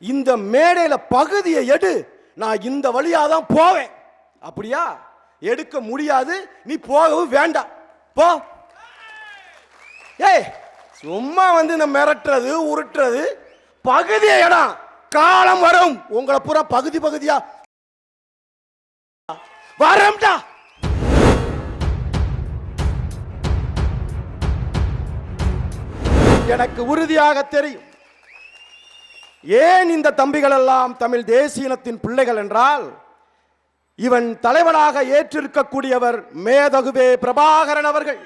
இந்த மேடையில் பகுதியை எடு. நான் இந்த வழியாக தான் போவேன். அப்படியா? எடுக்க முடியாது. நீ போகவும் வேண்டாம். போ. ஏய் சும்மா வந்து இந்த மிரட்டுறது உருட்டுறது. பகுதியை இடம் காலம் வரும். உங்களை பூரா பகுதி பகுதியா? வரம்டா எனக்கு உறுதியாக தெரியும். ஏன் இந்த தம்பிகள் எல்லாம் தமிழ் தேசியனத்தின் பிள்ளைகள் என்றால் இவன் தலைவனாக ஏற்றிருக்கக்கூடியவர் மேதகுவே பிரபாகரன் அவர்கள்.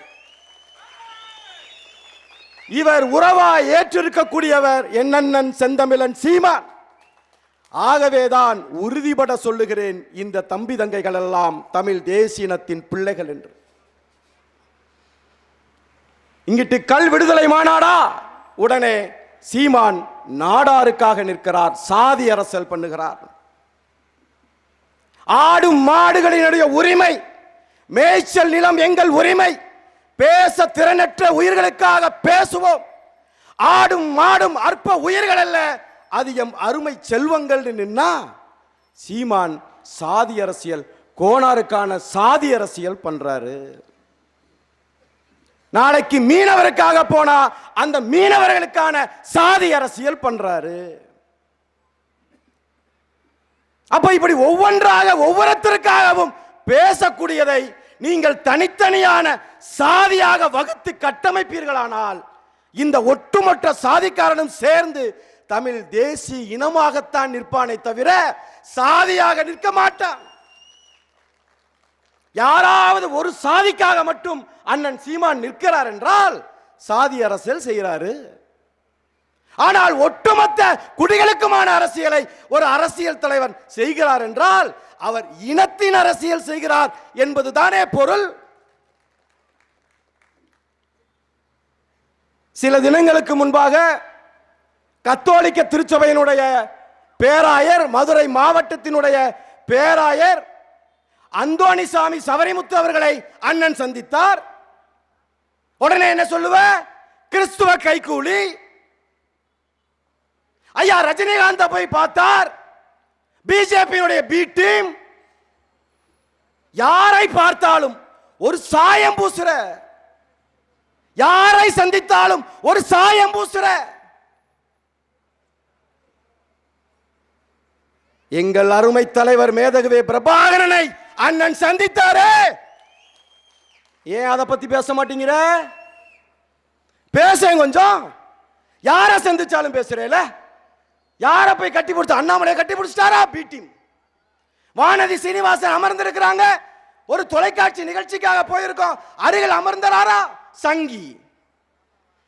இவர் உறவா ஏற்றிருக்கக்கூடியவர் என்னண்ணன் செந்தமிழன் சீமான். ஆகவேதான் உறுதிபட சொல்லுகிறேன் இந்த தம்பி தங்கைகள் எல்லாம் தமிழ் தேசியனத்தின் பிள்ளைகள் என்று. இங்கிட்டு கல் விடுதலை மாநாடா? உடனே சீமான் நாடாருக்காக நிற்கிறார் சாதி அரசியல் பண்ணுகிறார். ஆடும் மாடுகளினுடைய உரிமை மேய்ச்சல் நிலம் எங்கள் உரிமை பேச திறனற்ற உயிர்களுக்காக பேசுவோம். ஆடும் மாடும் அற்ப உயிர்கள் அல்ல அது எம் அருமை செல்வங்கள் நின்னா சீமான் சாதி அரசியல் கோணாருக்கான சாதி அரசியல் பண்றாரு. நாளைக்கு மீனவருக்காக போனா அந்த மீனவர்களுக்கான சாதி அரசியல் பண்றாரு. அப்ப இப்படி ஒவ்வொன்றாக ஒவ்வொருத்தருக்காகவும் பேசக்கூடியதை நீங்கள் தனித்தனியான சாதியாக வகுத்து கட்டமைப்பீர்களானால் இந்த ஒட்டுமொத்த சாதிக்காரனும் சேர்ந்து தமிழ் தேசிய இனமாகத்தான் நிற்பானே தவிர சாதியாக நிற்க மாட்டான். யாராவது ஒரு சாதிக்காக மட்டும் அண்ணன் சீமான் நிற்கிறார் என்றால் சாதி அரசியல் செய்கிறாரு. ஆனால் ஒட்டுமொத்த குடிகளுக்குமான அரசியலை ஒரு அரசியல் தலைவர் செய்கிறார் என்றால் அவர் இனத்தின் அரசியல் செய்கிறார் என்பதுதானே பொருள். சில தினங்களுக்கு முன்பாக கத்தோலிக்க திருச்சபையினுடைய பேராயர் மதுரை மாவட்டத்தினுடைய பேராயர் அந்தோணிசாமி சவரிமுத்து அவர்களை அண்ணன் சந்தித்தார். உடனே என்ன சொல்லுவ? கிறிஸ்துவ கைகூலி. ஐயா ரஜினிகாந்த போய் பார்த்தார். பிஜேபியினுடைய பி டீம் யாரை பார்த்தாலும் ஒரு சாயம் பூசுற. யாரை சந்தித்தாலும் ஒரு சாயம் பூசுற. எங்கள் அருமை தலைவர் மேதகுவே பிரபாகரனை அண்ணன் சந்தித்தாரே. ஏன் அதை பத்தி பேச மாட்டீங்கிற? பேசேன் கொஞ்சம். யாரை சந்திச்சாலும் பேசுறேல? யாரை போய் கட்டி பிடிச்ச அண்ணாமலையை கட்டி பிடிச்சிட்டாரா? B team. வானதி சீனிவாசன் அமர்ந்திருக்கிறாங்க. ஒரு தொலைக்காட்சி நிகழ்ச்சிக்காக போயிருக்கோம். அருகில் அமர்ந்தாரா சங்கி.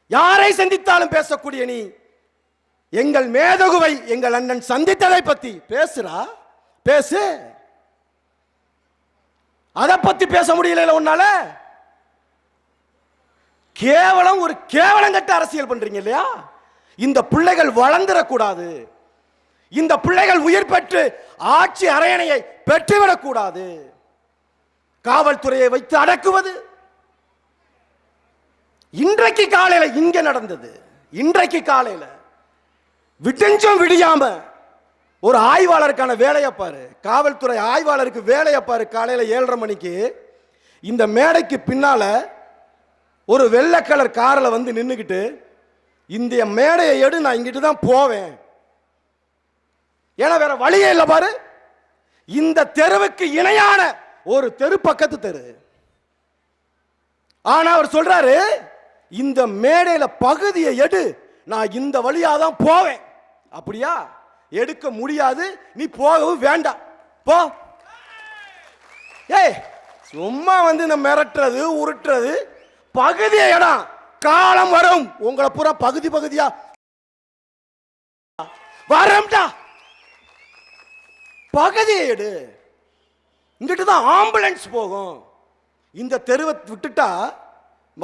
யாரை சந்தித்தாலும் பேசக்கூடிய நீ? எங்கள் மேதகுவை எங்கள் அண்ணன் சந்தித்ததை பத்தி பேசுறா? பேசு. அதை பத்தி பேச முடியல உன்னால? கேவலம் ஒரு கேவலம் கட்ட அரசியல் பண்றீங்க இல்லையா? இந்த பிள்ளைகள் வளர்ந்துடக்கூடாது. இந்த பிள்ளைகள் உயிர் பெற்று ஆட்சி அரையணையை பெற்றுவிடக்கூடாது. காவல்துறையை வைத்து அடக்குவது. இன்றைக்கு காலையில இங்க நடந்தது. இன்றைக்கு காலையில விடிஞ்சும் விடியாம ஒரு ஆய்வாளருக்கான வேலையை பாரு. காவல்துறை ஆய்வாளருக்கு வேலையை பாரு காலையில ஏழரை மணிக்கு. இந்த மேடைக்கு பின்னால ஒரு வெள்ளை கலர் காரில் வந்து நின்றுக்கிட்டு இந்த மேடையை எடு நான் இங்கிட்டு தான் போவேன். ஏன்னா வேற வழியே இல்லை பாரு. இந்த தெருவுக்கு இணையான ஒரு தெரு பக்கத்து தெரு. ஆனா அவர் சொல்றாரு இந்த மேடையில பகுதியை எடு நான் இந்த வழியா தான் போவேன். அப்படியா? எடுக்க முடியாது. நீ போகவும் வேண்டாம். போ. ஏய் சும்மா வந்து இந்த மிரட்டுறது உருட்டுறது பகுதி இடம். காலம் வரும். உங்களை பூரா பகுதி பகுதியா. வரம்டா. பகுதியை எடு. இங்கிட்டு தான் ஆம்புலன்ஸ் போகும். இந்த தெருவை விட்டுட்டா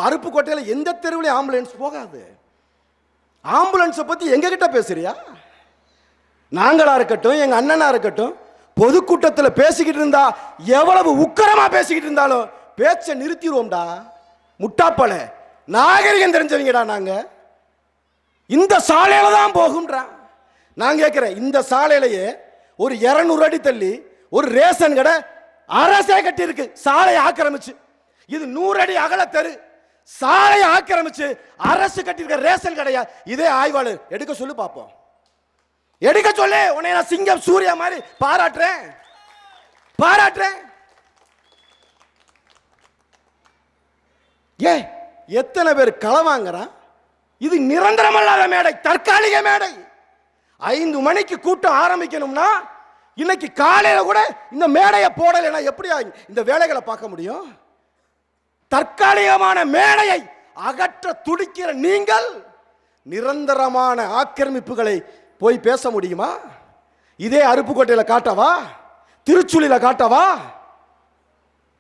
அருப்புக்கோட்டையில் எந்த தெருவில் ஆம்புலன்ஸ் போகாது. ஆம்புலன்ஸை பற்றி எங்ககிட்ட பேசுறியா? நாங்களாக இருக்கட்டும் எங்கள் அண்ணனாக இருக்கட்டும் பொதுக்கூட்டத்தில் பேசிக்கிட்டு இருந்தா எவ்வளவு உக்கரமாக பேசிக்கிட்டு இருந்தாலும் பேச்சை நிறுத்திடுவோம்டா. முட்டாப்பல. நாகரிகம் தெரிஞ்சவங்கடா நாங்க. இந்த சாலையில தான் போகும்ன்றான் நான் கேட்கிறேன் இந்த சாலையிலேயே ஒரு 200 அடி தள்ளி ஒரு ரேஷன் கடை அரசே கட்டியிருக்கு. சாலையை ஆக்கிரமிச்சு. இது நூறு அடி அகல தெரு. சாலையை ஆக்கிரமிச்சு அரசு கட்டியிருக்க ரேஷன் கடையா இதே ஆய்வாளர் எடுக்க சொல்லு பார்ப்போம் எடுக்க சொல்லு உன்னை நான் சிங்கம் சூர்யா மாதிரி பாராட்டுறேன். பாராட்டுறேன். ஏ எத்தனை பேர் களை வாங்குறான்? இது நிரந்தரமல்லாத மேடை தற்காலிக மேடை. ஐந்து மணிக்கு கூட்டம் ஆரம்பிக்கணும்னா இன்னைக்கு காலையில் கூட இந்த மேடையை போடலைன்னா எப்படி இந்த வேலைகளை பார்க்க முடியும்? தற்காலிகமான மேடையை அகற்ற துடிக்கிற நீங்கள் நிரந்தரமான ஆக்கிரமிப்புகளை போய் பேச முடியுமா? இதே அருப்புக்கோட்டையில் காட்டவா? திருச்சுழியில காட்டவா?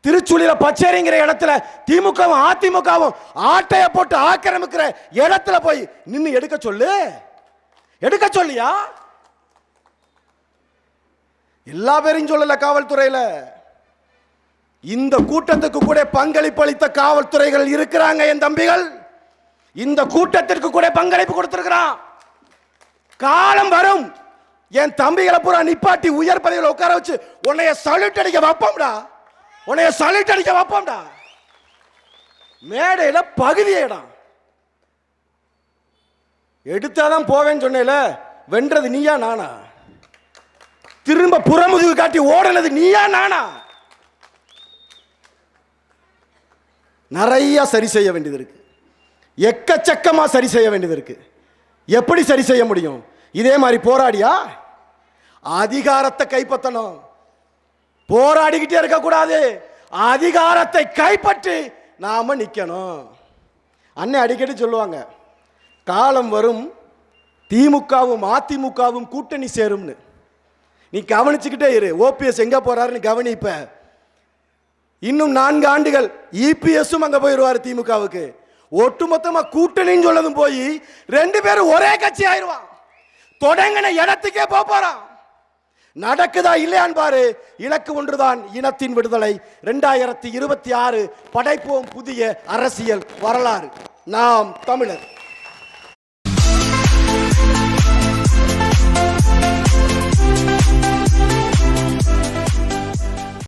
திருச்சுழியில பச்சேரிங்கிற இடத்துல திமுகவும் அதிமுகவும் ஆட்டைய போட்டு ஆக்கிரமிக்கிற இடத்துல போய் நின்று எடுக்க சொல்லு. எடுக்க சொல்லியா? எல்லா பேரையும் சொல்லல காவல்துறையில. இந்த கூட்டத்துக்கு கூட பங்களிப்பு அளித்த காவல்துறைகள் இருக்கிறாங்க என் தம்பிகள். இந்த கூட்டத்திற்கு கூட பங்களிப்பு கொடுத்திருக்கிறான். காலம் வரும். என் தம்பிகளை பூரா நிப்பாட்டி உயர் பதவியில் உட்கார வச்சு உன்னைய சல்யூட் அடிக்க வைப்போம்டா. உன்னைய சலைட் அடிக்க வைப்போம்டா. மேடையில பகுதி இடம் எடுத்தாதான் போவேன்னு சொன்னேல வென்றது நீயா நானா? திரும்ப புறமுதுகு காட்டி ஓடுனது நீயா நானா? நிறைய சரி செய்ய வேண்டியது இருக்கு. எக்கச்சக்கமா சரி செய்ய வேண்டியது இருக்கு. எப்படி சரி செய்ய முடியும்? இதே மாதிரி போராடியா? அதிகாரத்தை கைப்பற்றணும். போராடிக்கிட்டே இருக்கக்கூடாது. அதிகாரத்தை கைப்பற்றி நாம் நிற்கணும் அண்ணன் அடிக்கடி சொல்லுவாங்க காலம் வரும் திமுகவும் அதிமுகவும் கூட்டணி சேரும்னு. நீ கவனிச்சுக்கிட்டே இரு. ஓபிஎஸ் எங்கே போகிறாருன்னு கவனிப்ப இன்னும் நான்கு ஆண்டுகள் இபிஎஸும் அங்கே போயிடுவார் திமுகவுக்கு. ஒட்டுமொத்தமாக கூட்டணின்னு சொல்லதும் போய் ரெண்டு பேரும் ஒரே கட்சி ஆயிடுவான் தொடங்கின இடத்துக்கே போக நடக்குதா இல்லையான் பாரு இலக்கு ஒன்றுதான் இனத்தின் விடுதலை. ரெண்டாயிரத்தி இருபத்தி ஆறு படைப்போம் புதிய அரசியல் வரலாறு. நாம் தமிழர்.